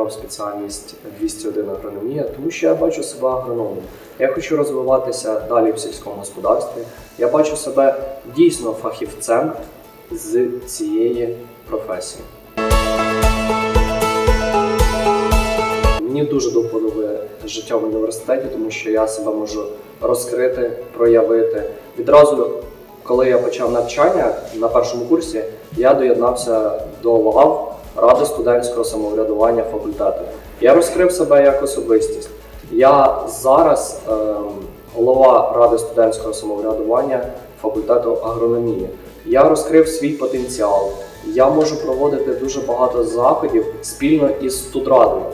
обрав спеціальність 201 агрономія, тому що я бачу себе агрономом. Я хочу розвиватися далі в сільському господарстві. Я бачу себе дійсно фахівцем з цієї професії. Мені дуже до життя в університеті, тому що я себе можу розкрити, проявити. Відразу, коли я почав навчання на першому курсі, я доєднався до лав Ради студентського самоврядування факультету. Я розкрив себе як особистість. Я зараз ем, голова Ради студентського самоврядування факультету агрономії. Я розкрив свій потенціал. Я можу проводити дуже багато заходів спільно із студрадою.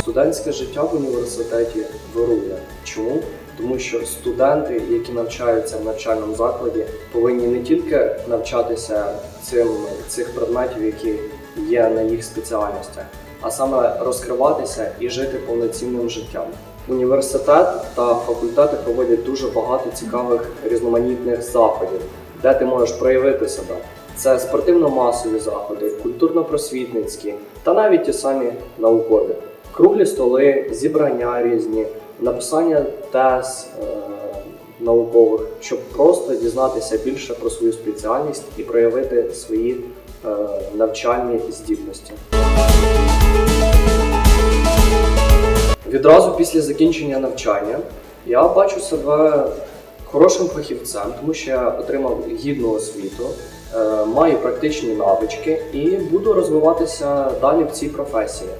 Студентське життя в університеті вирує. Чому? Тому що студенти, які навчаються в навчальному закладі, повинні не тільки навчатися цим цих предметів, які є на їх спеціальностях, а саме розкриватися і жити повноцінним життям. Університет та факультети проводять дуже багато цікавих різноманітних заходів, де ти можеш проявити себе. Це спортивно-масові заходи, культурно-просвітницькі та навіть ті самі наукові. Круглі столи, зібрання різні, написання тез е, наукових, щоб просто дізнатися більше про свою спеціальність і проявити свої е, навчальні здібності. Відразу після закінчення навчання я бачу себе хорошим фахівцем, тому що я отримав гідну освіту, е, маю практичні навички і буду розвиватися далі в цій професії.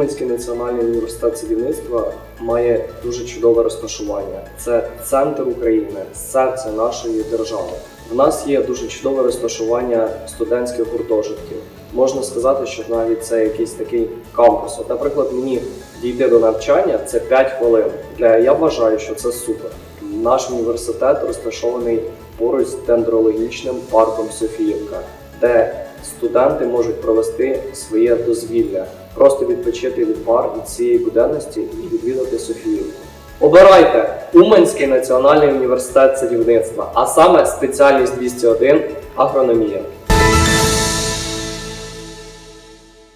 Уманський національний університет садівництва має дуже чудове розташування. Це центр України, серце нашої держави. В нас є дуже чудове розташування студентських гуртожитків. Можна сказати, що навіть це якийсь такий кампус. От, наприклад, мені дійти до навчання це 5 хвилин. Я вважаю, що це супер. Наш університет розташований поруч з дендрологічним парком Софіївка, де студенти можуть провести своє дозвілля, просто відпочити від пар від цієї буденності і відвідати Софіївку. Обирайте Уманський національний університет садівництва, а саме спеціальність 201 агрономія.